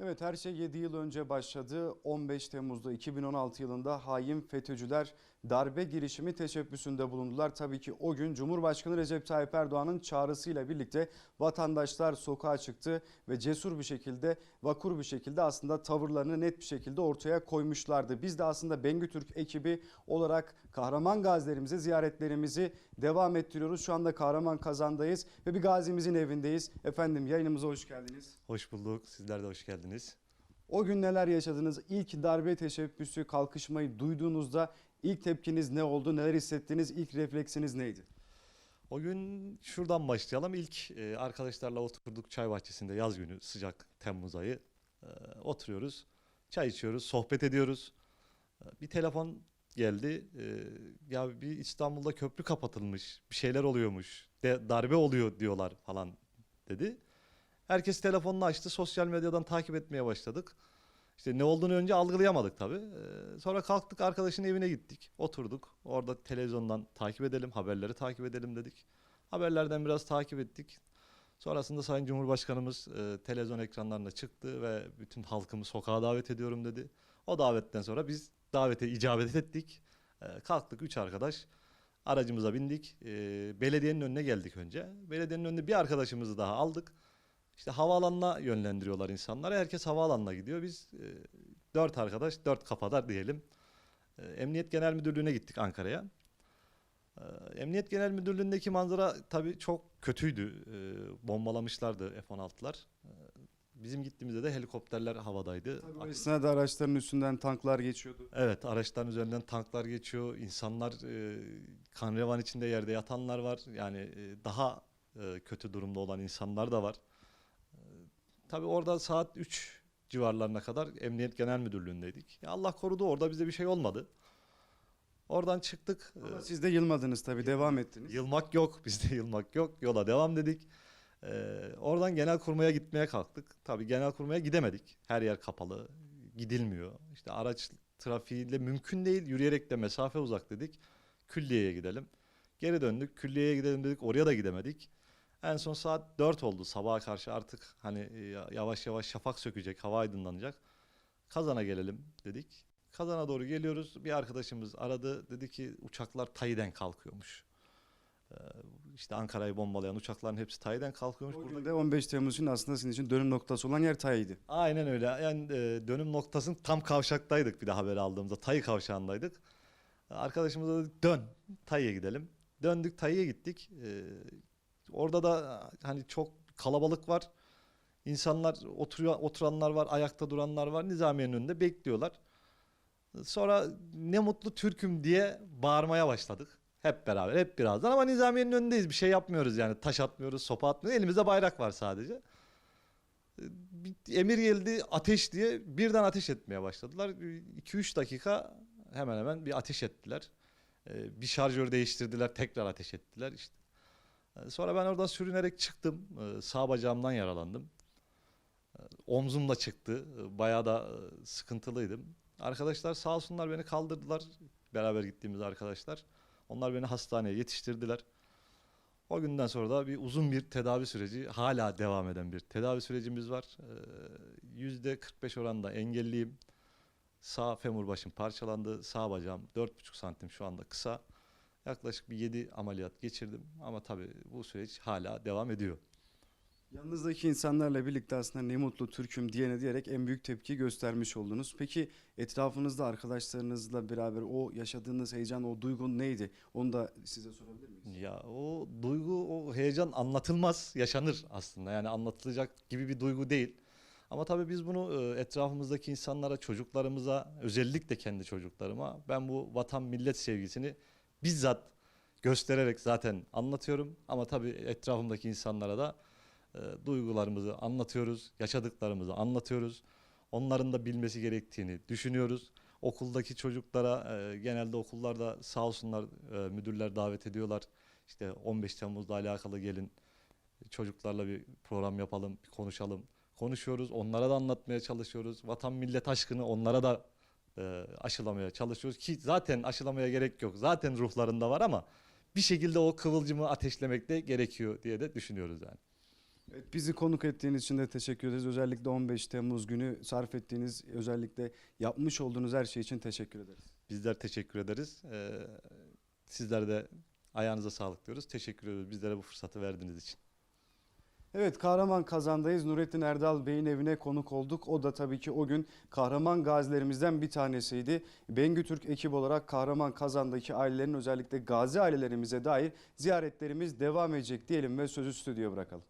Evet her şey 7 yıl önce başladı. 15 Temmuz'da 2016 yılında hain FETÖ'cüler darbe girişimi teşebbüsünde bulundular. Tabii ki o gün Cumhurbaşkanı Recep Tayyip Erdoğan'ın çağrısıyla birlikte vatandaşlar sokağa çıktı ve cesur bir şekilde, vakur bir şekilde aslında tavırlarını net bir şekilde ortaya koymuşlardı. Biz de aslında Bengü Türk ekibi olarak kahraman gazilerimize ziyaretlerimizi devam ettiriyoruz. Şu anda Kahraman Kazan'dayız ve bir gazimizin evindeyiz. Efendim yayınımıza hoş geldiniz. Hoş bulduk. Sizler de hoş geldiniz. O gün neler yaşadınız? İlk darbe teşebbüsü kalkışmayı duyduğunuzda ilk tepkiniz ne oldu? Neler hissettiniz? İlk refleksiniz neydi? O gün şuradan başlayalım. İlk e, arkadaşlarla oturduk çay bahçesinde yaz günü sıcak Temmuz ayı. E, oturuyoruz. Çay içiyoruz, sohbet ediyoruz. E, bir telefon geldi. Ya bir İstanbul'da köprü kapatılmış. Bir şeyler oluyormuş. Darbe oluyor diyorlar falan dedi. Herkes telefonunu açtı. Sosyal medyadan takip etmeye başladık. İşte ne olduğunu önce algılayamadık tabii. Ee, sonra kalktık arkadaşın evine gittik. Oturduk. Orada televizyondan takip edelim, haberleri takip edelim dedik. Haberlerden biraz takip ettik. Sonrasında Sayın Cumhurbaşkanımız e, televizyon ekranlarına çıktı ve bütün halkımı sokağa davet ediyorum dedi. O davetten sonra biz davete icabet ettik. E, kalktık üç arkadaş. Aracımıza bindik. E, belediyenin önüne geldik önce. Belediyenin önünde bir arkadaşımızı daha aldık. İşte havaalanına yönlendiriyorlar insanları. Herkes havaalanına gidiyor. Biz e, dört arkadaş, dört kafadar diyelim. E, Emniyet Genel Müdürlüğü'ne gittik Ankara'ya. E, Emniyet Genel Müdürlüğü'ndeki manzara tabii çok kötüydü. E, bombalamışlardı F-16'lar. E, bizim gittiğimizde de helikopterler havadaydı. Tabii esnada araçların üstünden tanklar geçiyordu. Evet araçların üzerinden tanklar geçiyor. İnsanlar e, kan revan içinde yerde yatanlar var. Yani e, daha e, kötü durumda olan insanlar da var. Tabii orada saat 3 civarlarına kadar Emniyet Genel Müdürlüğü'ndeydik. Ya Allah korudu orada bize bir şey olmadı. Oradan çıktık. Ama E, siz de yılmadınız tabii devam ettiniz. Yılmak yok. Bizde yılmak yok. Yola devam dedik. Ee, oradan genel kurmaya gitmeye kalktık. Tabii genel kurmaya gidemedik. Her yer kapalı. Gidilmiyor. İşte araç trafiğiyle mümkün değil. Yürüyerek de mesafe uzak dedik. Külliyeye gidelim. Geri döndük. Külliyeye gidelim dedik. Oraya da gidemedik. En son saat 4 oldu sabaha karşı artık hani e, yavaş yavaş şafak sökecek, hava aydınlanacak. Kazan'a gelelim dedik. Kazan'a doğru geliyoruz. Bir arkadaşımız aradı. Dedi ki uçaklar Tayi'den kalkıyormuş. Ee, işte Ankara'yı bombalayan uçakların hepsi Tayi'den kalkıyormuş. O Burada gün de 15 Temmuz için aslında sizin için dönüm noktası olan yer Tayyip'di. Aynen öyle. Yani e, dönüm noktasının tam kavşaktaydık bir de haber aldığımızda. Tayı kavşağındaydık. Arkadaşımız da dedi, dön Tayı'ya gidelim. Döndük Tayı'ya gittik. E, orada da hani çok kalabalık var. İnsanlar oturuyor, oturanlar var, ayakta duranlar var. Nizamiye'nin önünde bekliyorlar. Sonra ne mutlu Türk'üm diye bağırmaya başladık. Hep beraber, hep birazdan ama Nizamiye'nin önündeyiz. Bir şey yapmıyoruz yani. Taş atmıyoruz, sopa atmıyoruz. Elimizde bayrak var sadece. Bir emir geldi ateş diye birden ateş etmeye başladılar. 2-3 dakika hemen hemen bir ateş ettiler. Ee, Bir şarjör değiştirdiler, tekrar ateş ettiler işte. Sonra ben oradan sürünerek çıktım. Ee, Sağ bacağımdan yaralandım. Ee, Omzum da çıktı. Ee, Bayağı da e, sıkıntılıydım. Arkadaşlar sağ olsunlar beni kaldırdılar. Beraber gittiğimiz arkadaşlar. Onlar beni hastaneye yetiştirdiler. O günden sonra da bir uzun bir tedavi süreci, hala devam eden bir tedavi sürecimiz var. Yüzde 45 oranda engelliyim. Sağ femur başım parçalandı, sağ bacağım 4,5 santim şu anda kısa. Yaklaşık bir 7 ameliyat geçirdim ama tabii bu süreç hala devam ediyor. Yanınızdaki insanlarla birlikte aslında ne mutlu Türk'üm diyene diyerek en büyük tepki göstermiş oldunuz. Peki etrafınızda arkadaşlarınızla beraber o yaşadığınız heyecan, o duygun neydi? Onu da size sorabilir miyiz? Ya o duygu, o heyecan anlatılmaz, yaşanır aslında. Yani anlatılacak gibi bir duygu değil. Ama tabii biz bunu e, etrafımızdaki insanlara, çocuklarımıza, özellikle kendi çocuklarıma ben bu vatan millet sevgisini bizzat göstererek zaten anlatıyorum. Ama tabii etrafımdaki insanlara da e, duygularımızı anlatıyoruz, yaşadıklarımızı anlatıyoruz. Onların da bilmesi gerektiğini düşünüyoruz. Okuldaki çocuklara e, genelde okullarda sağ olsunlar e, müdürler davet ediyorlar. İşte 15 Temmuz'la alakalı gelin çocuklarla bir program yapalım, bir konuşalım. Konuşuyoruz, onlara da anlatmaya çalışıyoruz. Vatan millet aşkını onlara da e, aşılamaya çalışıyoruz ki zaten aşılamaya gerek yok. Zaten ruhlarında var ama bir şekilde o kıvılcımı ateşlemek de gerekiyor diye de düşünüyoruz yani. Evet, Bizi konuk ettiğiniz için de teşekkür ederiz. Özellikle 15 Temmuz günü sarf ettiğiniz, özellikle yapmış olduğunuz her şey için teşekkür ederiz. Bizler teşekkür ederiz. Ee, sizler de ayağınıza sağlık diyoruz. Teşekkür ediyoruz bizlere bu fırsatı verdiğiniz için. Evet Kahraman Kazan'dayız. Nurettin Erdal Bey'in evine konuk olduk. O da tabii ki o gün kahraman gazilerimizden bir tanesiydi. Bengü Türk ekip olarak Kahraman Kazan'daki ailelerin özellikle gazi ailelerimize dair ziyaretlerimiz devam edecek diyelim ve sözü stüdyoya bırakalım.